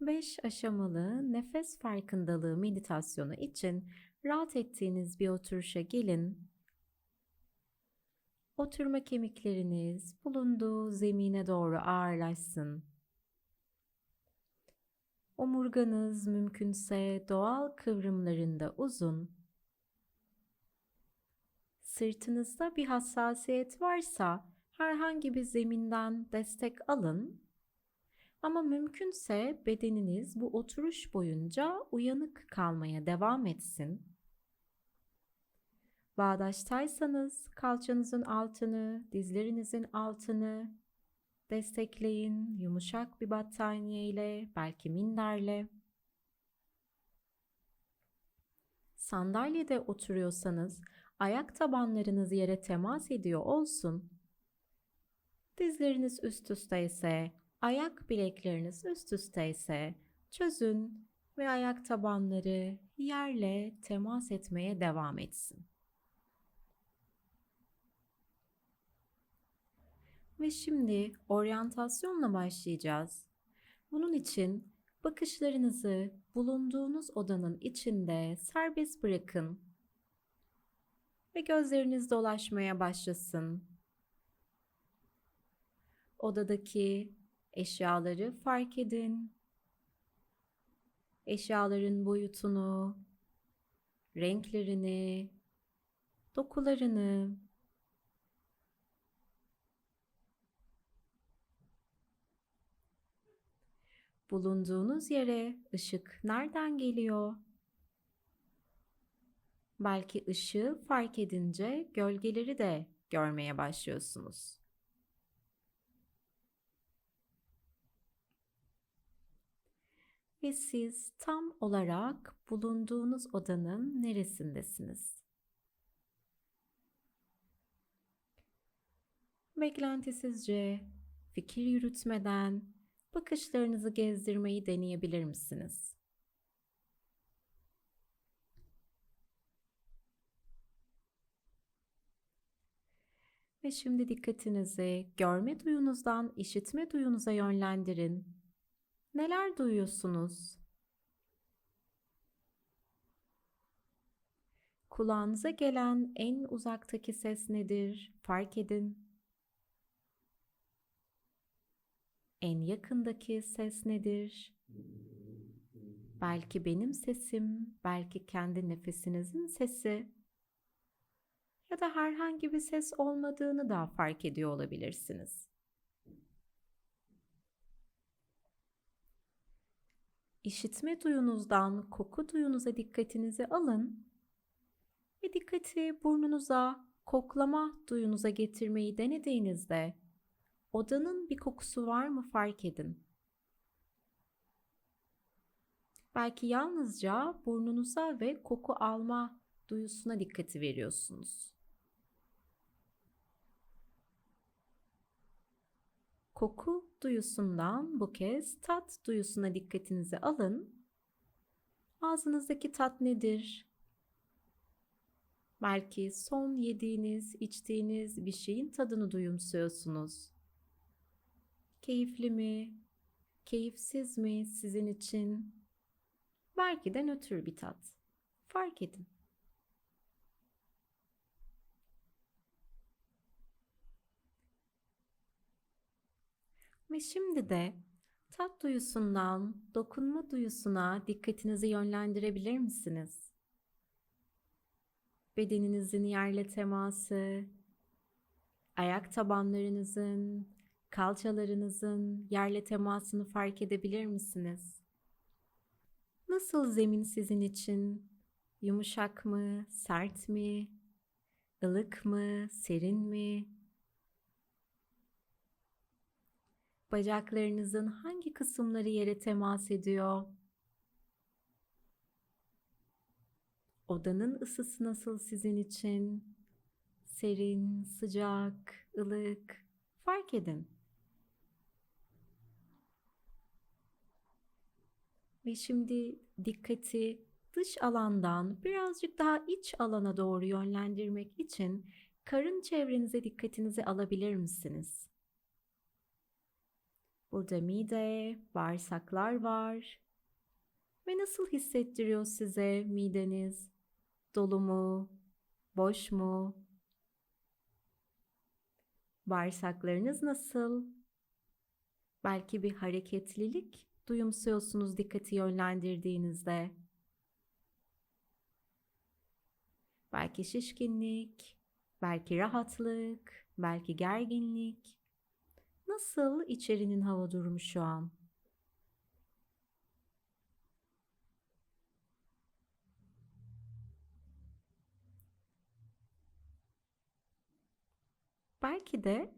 5 aşamalı nefes farkındalığı meditasyonu için rahat ettiğiniz bir oturuşa gelin. Oturma kemikleriniz bulunduğu zemine doğru ağırlaşsın. Omurganız mümkünse doğal kıvrımlarında uzun. Sırtınızda bir hassasiyet varsa herhangi bir zeminden destek alın ama mümkünse bedeniniz bu oturuş boyunca uyanık kalmaya devam etsin. Bağdaştaysanız kalçanızın altını, dizlerinizin altını destekleyin yumuşak bir battaniye ile, belki minderle. Sandalyede oturuyorsanız ayak tabanlarınız yere temas ediyor olsun. Dizleriniz üst üste ise ayak bilekleriniz üst üste ise çözün ve ayak tabanları yerle temas etmeye devam etsin. Ve şimdi oryantasyonla başlayacağız. Bunun için bakışlarınızı bulunduğunuz odanın içinde serbest bırakın ve gözleriniz dolaşmaya başlasın. Odadaki Eşyaları fark edin. Eşyaların boyutunu, renklerini, dokularını, bulunduğunuz yere ışık nereden geliyor? Belki ışığı fark edince gölgeleri de görmeye başlıyorsunuz. Ve siz tam olarak bulunduğunuz odanın neresindesiniz? Beklentisizce, fikir yürütmeden bakışlarınızı gezdirmeyi deneyebilir misiniz? Ve şimdi dikkatinizi görme duyunuzdan işitme duyunuza yönlendirin Neler duyuyorsunuz? Kulağınıza gelen en uzaktaki ses nedir? Fark edin. En yakındaki ses nedir? Belki benim sesim, belki kendi nefesinizin sesi ya da herhangi bir ses olmadığını da fark ediyor olabilirsiniz. İşitme duyunuzdan koku duyunuza dikkatinizi alın ve dikkati burnunuza, koklama duyunuza getirmeyi denediğinizde odanın bir kokusu var mı fark edin. Belki yalnızca burnunuza ve koku alma duyusuna dikkati veriyorsunuz. Koku duyusundan bu kez tat duyusuna dikkatinizi alın. Ağzınızdaki tat nedir? Belki son yediğiniz, içtiğiniz bir şeyin tadını duyumsuyorsunuz. Keyifli mi? Keyifsiz mi sizin için? Belki de nötr bir tat. Fark edin. Ve şimdi de tat duyusundan dokunma duyusuna dikkatinizi yönlendirebilir misiniz? Bedeninizin yerle teması, ayak tabanlarınızın, kalçalarınızın yerle temasını fark edebilir misiniz? Nasıl zemin sizin için? Yumuşak mı, sert mi, ılık mı, serin mi? Bacaklarınızın hangi kısımları yere temas ediyor? Odanın ısısı nasıl sizin için? Serin, sıcak, ılık. Fark edin. Ve şimdi dikkati dış alandan birazcık daha iç alana doğru yönlendirmek için karın çevrenize dikkatinizi alabilir misiniz? Burada mide, bağırsaklar var. Ve nasıl hissettiriyor size mideniz? Dolu mu? Boş mu? Bağırsaklarınız nasıl? Belki bir hareketlilik duyumsuyorsunuz dikkati yönlendirdiğinizde. Belki şişkinlik, belki rahatlık, belki gerginlik. Nasıl içerinin hava durumu şu an? Belki de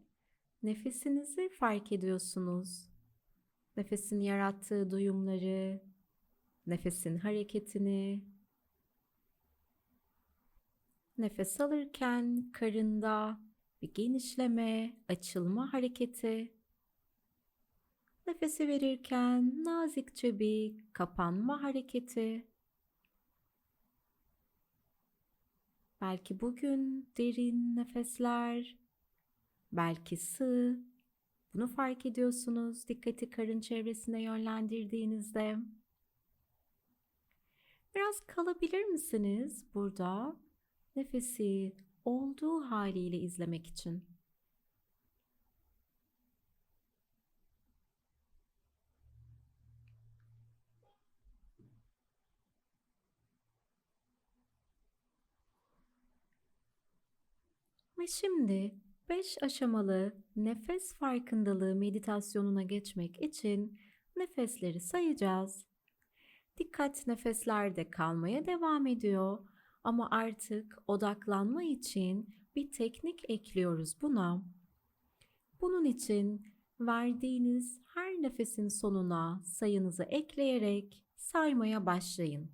nefesinizi fark ediyorsunuz. Nefesin yarattığı duyumları, nefesin hareketini. Nefes alırken karında bir genişleme, açılma hareketi. Nefesi verirken nazikçe bir kapanma hareketi. Belki bugün derin nefesler, belki sığ. Bunu fark ediyorsunuz dikkati karın çevresine yönlendirdiğinizde. Biraz kalabilir misiniz burada? Nefesi olduğu haliyle izlemek için. Ve şimdi 5 aşamalı nefes farkındalığı meditasyonuna geçmek için nefesleri sayacağız. Dikkat nefeslerde kalmaya devam ediyor ama artık odaklanma için bir teknik ekliyoruz buna. Bunun için verdiğiniz her nefesin sonuna sayınızı ekleyerek saymaya başlayın.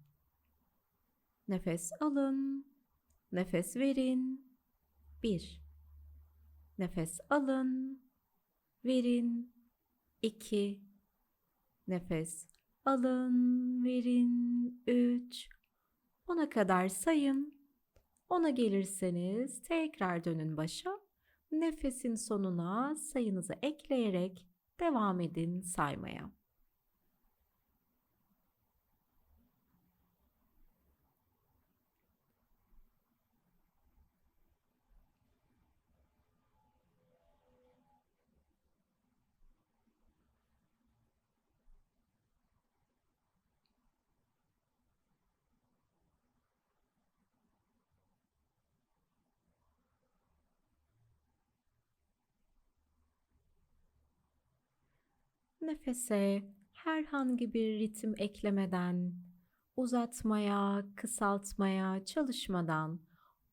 Nefes alın, nefes verin. 1 Nefes alın, verin. 2 Nefes alın, verin. 3 Ona kadar sayın. Ona gelirseniz tekrar dönün başa. Nefesin sonuna sayınızı ekleyerek devam edin saymaya. Nefese herhangi bir ritim eklemeden, uzatmaya, kısaltmaya çalışmadan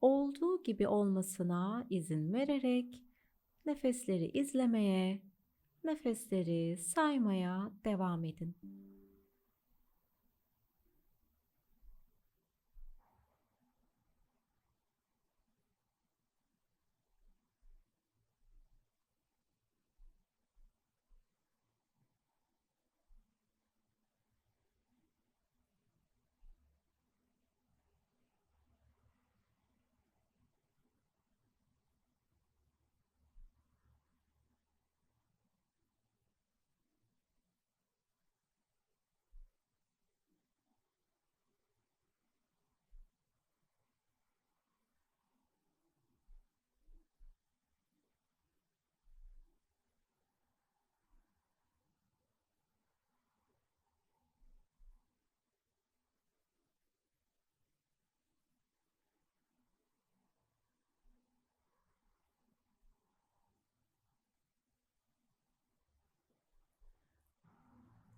olduğu gibi olmasına izin vererek nefesleri izlemeye, nefesleri saymaya devam edin.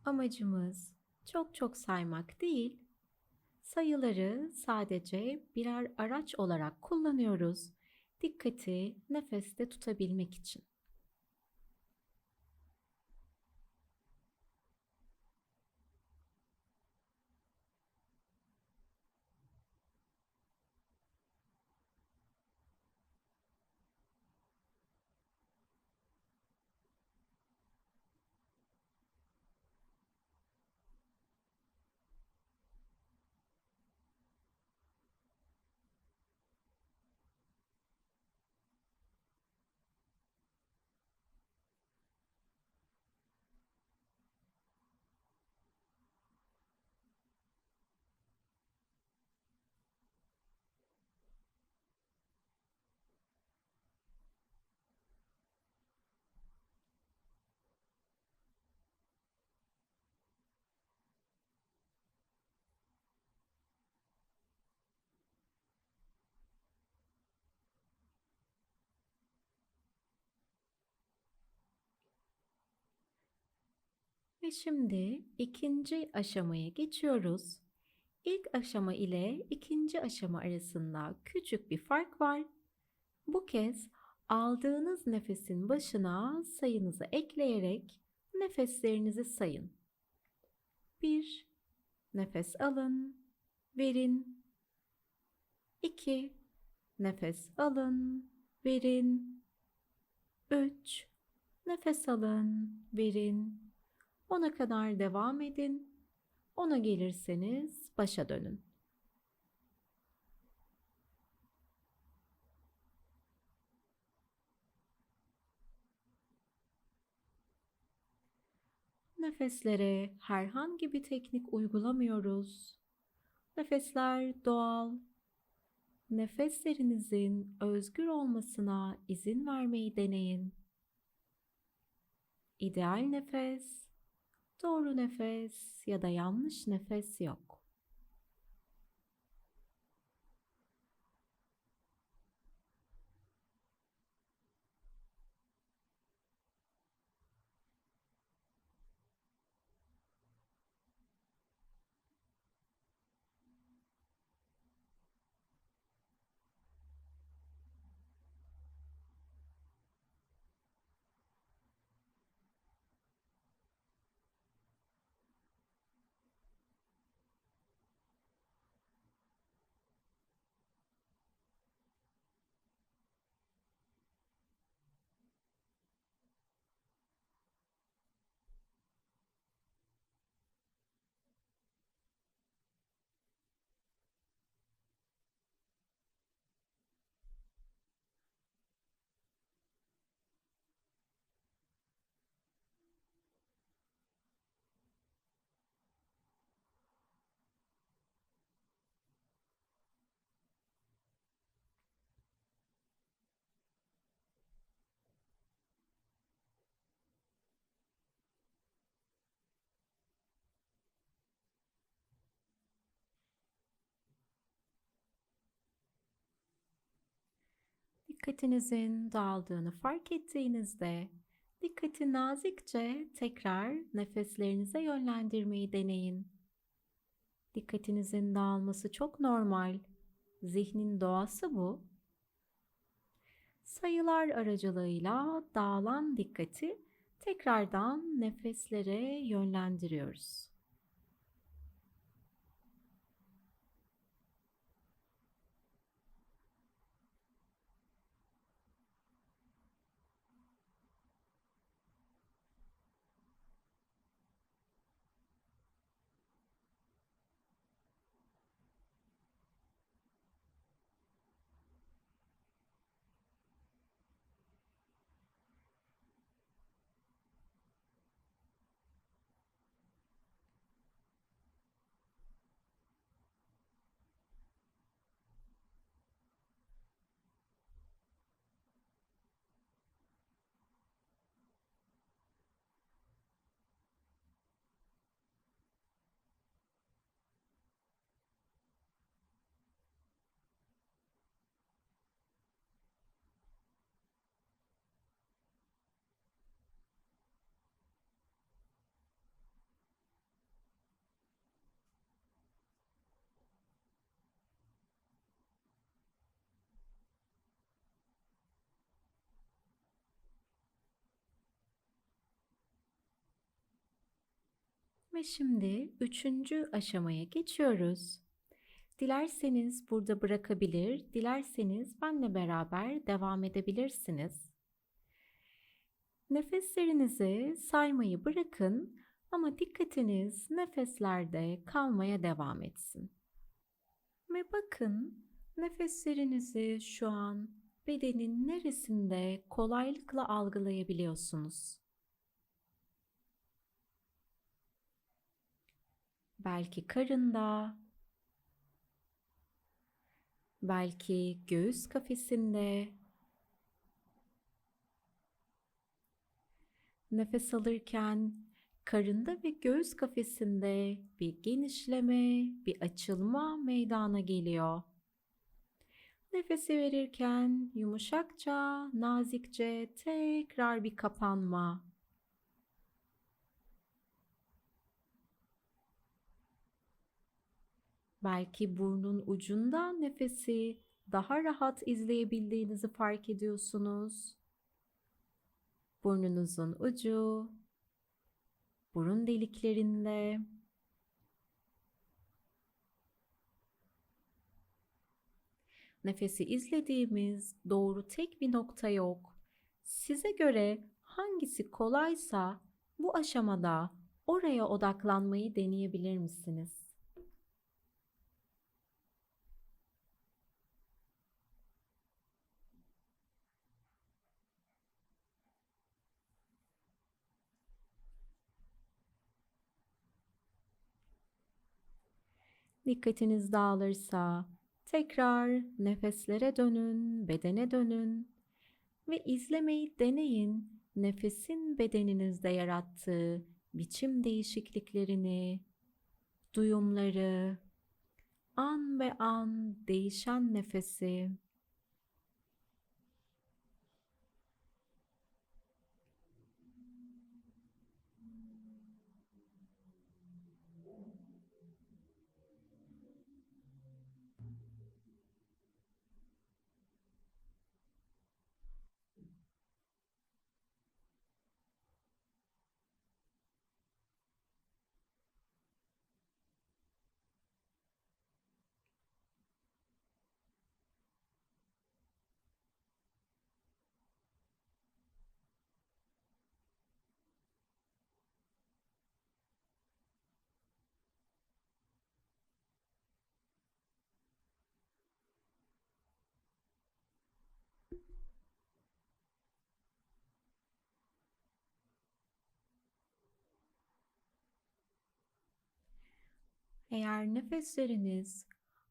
Amacımız çok çok saymak değil, sayıları sadece birer araç olarak kullanıyoruz. Dikkati nefeste tutabilmek için. Ve şimdi ikinci aşamaya geçiyoruz. İlk aşama ile ikinci aşama arasında küçük bir fark var. Bu kez aldığınız nefesin başına sayınızı ekleyerek nefeslerinizi sayın. 1 Nefes alın, verin. 2 Nefes alın, verin. 3 Nefes alın, verin. 10'a kadar devam edin. 10'a gelirseniz başa dönün. Nefeslere herhangi bir teknik uygulamıyoruz. Nefesler doğal. Nefeslerinizin özgür olmasına izin vermeyi deneyin. İdeal nefes, doğru nefes ya da yanlış nefes yok. Dikkatinizin dağıldığını fark ettiğinizde dikkati nazikçe tekrar nefeslerinize yönlendirmeyi deneyin. Dikkatinizin dağılması çok normal. Zihnin doğası bu. Sayılar aracılığıyla dağılan dikkati tekrardan nefeslere yönlendiriyoruz. Ve şimdi üçüncü aşamaya geçiyoruz. Dilerseniz burada bırakabilir, dilerseniz benle beraber devam edebilirsiniz. Nefeslerinizi saymayı bırakın ama dikkatiniz nefeslerde kalmaya devam etsin. Ve bakın nefeslerinizi şu an bedenin neresinde kolaylıkla algılayabiliyorsunuz. Belki karında, belki göğüs kafesinde. Nefes alırken karında ve göğüs kafesinde bir genişleme, bir açılma meydana geliyor. Nefesi verirken yumuşakça, nazikçe tekrar bir kapanma. Belki burnun ucunda nefesi daha rahat izleyebildiğinizi fark ediyorsunuz. Burnunuzun ucu, burun deliklerinde Nefesi izlediğimiz doğru tek bir nokta yok. Size göre hangisi kolaysa bu aşamada oraya odaklanmayı deneyebilir misiniz? Dikkatiniz dağılırsa tekrar nefeslere dönün, bedene dönün ve izlemeyi deneyin. Nefesin bedeninizde yarattığı biçim değişikliklerini, duyumları, an be an değişen nefesi Eğer nefesleriniz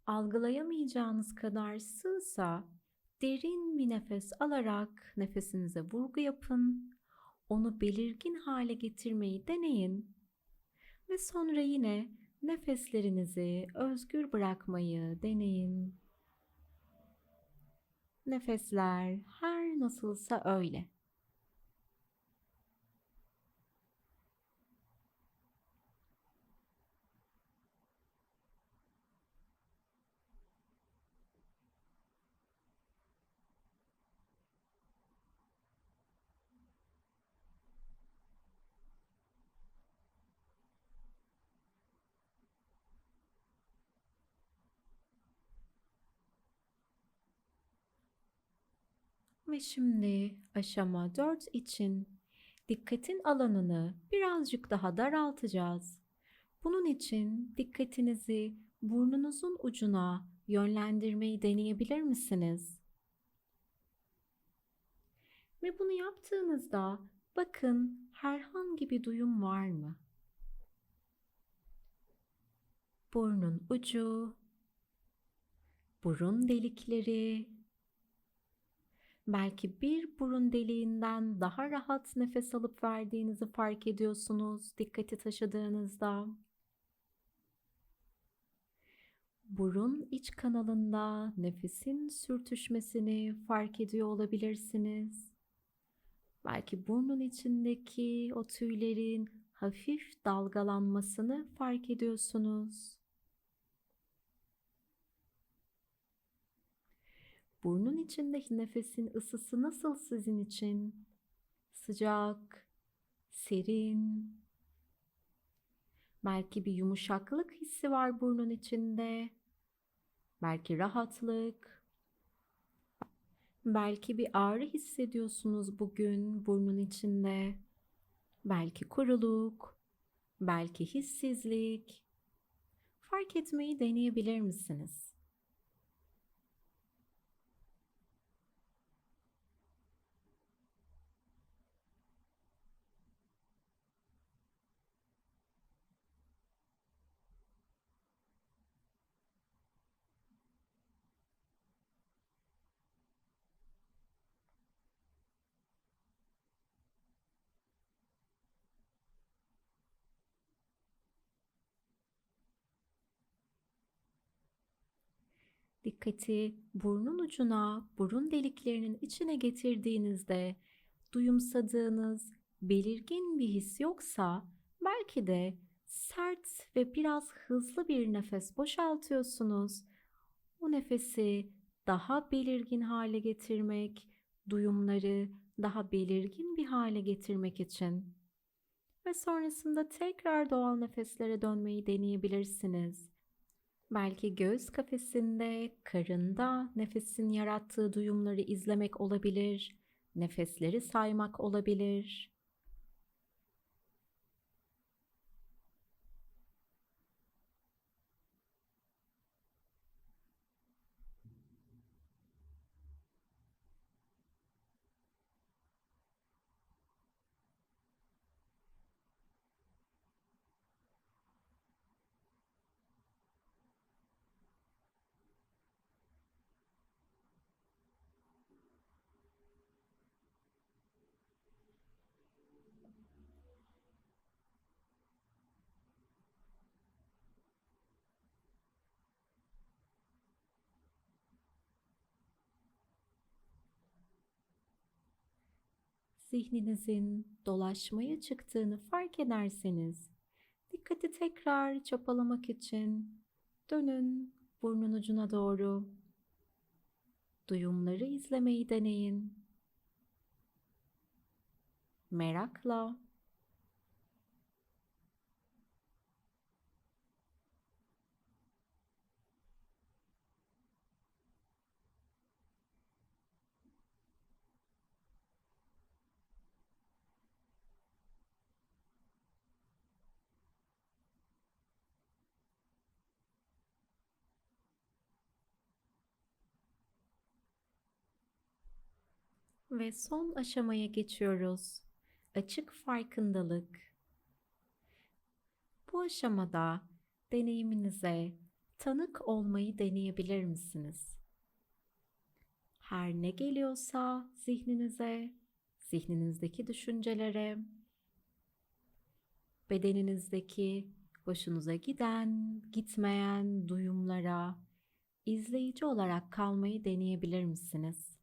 algılayamayacağınız kadar sığsa derin bir nefes alarak nefesinize vurgu yapın. Onu belirgin hale getirmeyi deneyin. Ve sonra yine nefeslerinizi özgür bırakmayı deneyin. Nefesler her nasılsa öyle. Ve şimdi aşama 4 için dikkatin alanını birazcık daha daraltacağız. Bunun için dikkatinizi burnunuzun ucuna yönlendirmeyi deneyebilir misiniz? Ve bunu yaptığınızda bakın herhangi bir duyum var mı? Burnun ucu, burun delikleri, Belki bir burun deliğinden daha rahat nefes alıp verdiğinizi fark ediyorsunuz dikkati taşıdığınızda. Burun iç kanalında nefesin sürtüşmesini fark ediyor olabilirsiniz. Belki burnun içindeki o tüylerin hafif dalgalanmasını fark ediyorsunuz. Burnun içindeki nefesin ısısı nasıl sizin için? Sıcak, serin. Belki bir yumuşaklık hissi var burnun içinde. Belki rahatlık. Belki bir ağrı hissediyorsunuz bugün burnun içinde. Belki kuruluk, belki hissizlik. Fark etmeyi deneyebilir misiniz? Dikkati burnun ucuna, burun deliklerinin içine getirdiğinizde duyumsadığınız belirgin bir his yoksa belki de sert ve biraz hızlı bir nefes boşaltıyorsunuz. O nefesi daha belirgin hale getirmek, duyumları daha belirgin bir hale getirmek için. Ve sonrasında tekrar doğal nefeslere dönmeyi deneyebilirsiniz. Belki göğüs kafesinde, karında nefesin yarattığı duyumları izlemek olabilir, nefesleri saymak olabilir. Zihninizin dolaşmaya çıktığını fark ederseniz dikkati tekrar çapalamak için dönün burnun ucuna doğru. Duyumları izlemeyi deneyin. Merakla Ve son aşamaya geçiyoruz. Açık farkındalık. Bu aşamada deneyiminize tanık olmayı deneyebilir misiniz? Her ne geliyorsa zihninize, zihninizdeki düşüncelere, bedeninizdeki hoşunuza giden, gitmeyen duyumlara izleyici olarak kalmayı deneyebilir misiniz?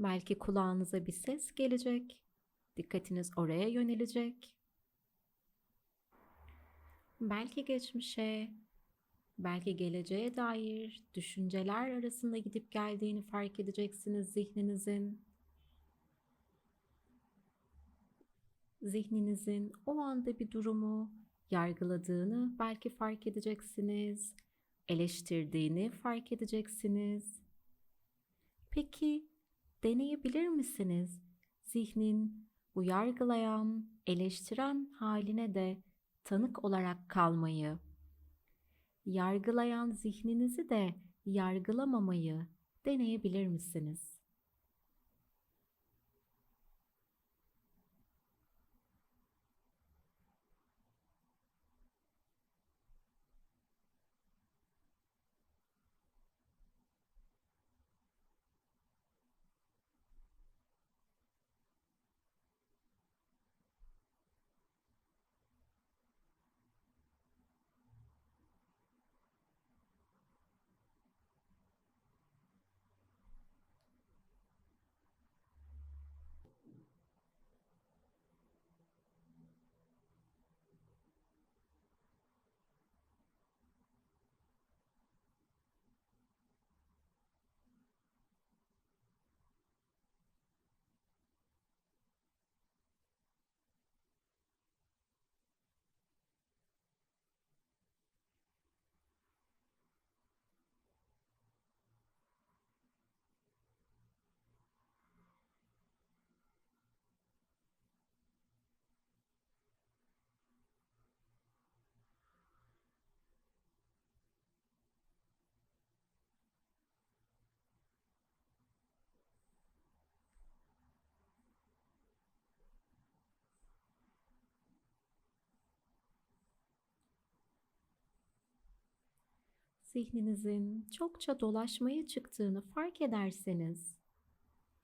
Belki kulağınıza bir ses gelecek. Dikkatiniz oraya yönelecek. Belki geçmişe, belki geleceğe dair düşünceler arasında gidip geldiğini fark edeceksiniz zihninizin. Zihninizin o anda bir durumu yargıladığını belki fark edeceksiniz, eleştirdiğini fark edeceksiniz. Peki deneyebilir misiniz? Zihnin bu yargılayan, eleştiren haline de tanık olarak kalmayı, yargılayan zihninizi de yargılamamayı deneyebilir misiniz? Zihninizin çokça dolaşmaya çıktığını fark ederseniz,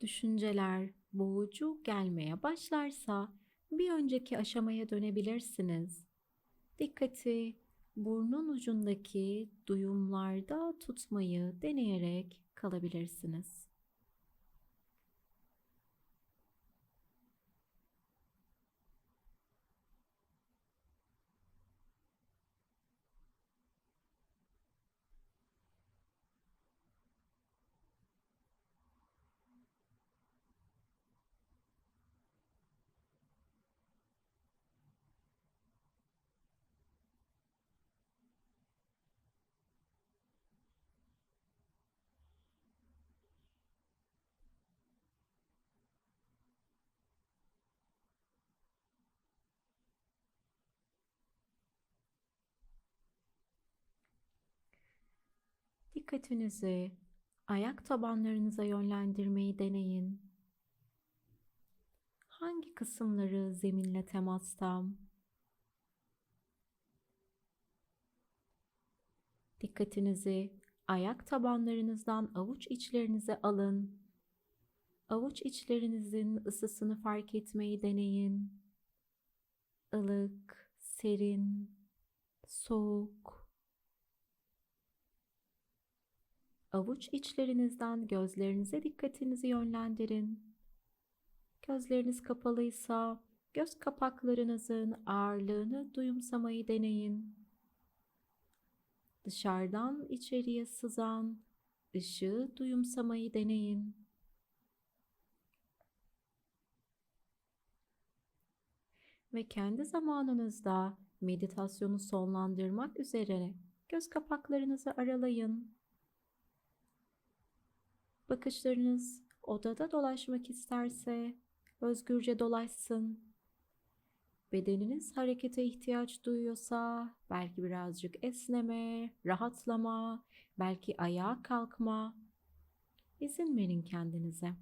düşünceler boğucu gelmeye başlarsa bir önceki aşamaya dönebilirsiniz. Dikkati burnun ucundaki duyumlarda tutmayı deneyerek kalabilirsiniz. Dikkatinizi ayak tabanlarınıza yönlendirmeyi deneyin. Hangi kısımları zeminle temasta? Dikkatinizi ayak tabanlarınızdan avuç içlerinize alın. Avuç içlerinizin ısısını fark etmeyi deneyin. Ilık, serin, soğuk. Avuç içlerinizden gözlerinize dikkatinizi yönlendirin. Gözleriniz kapalıysa göz kapaklarınızın ağırlığını duyumsamayı deneyin. Dışarıdan içeriye sızan ışığı duyumsamayı deneyin. Ve kendi zamanınızda meditasyonu sonlandırmak üzere göz kapaklarınızı aralayın. Bakışlarınız odada dolaşmak isterse özgürce dolaşsın. Bedeniniz harekete ihtiyaç duyuyorsa belki birazcık esneme, rahatlama, belki ayağa kalkma. İzin verin kendinize.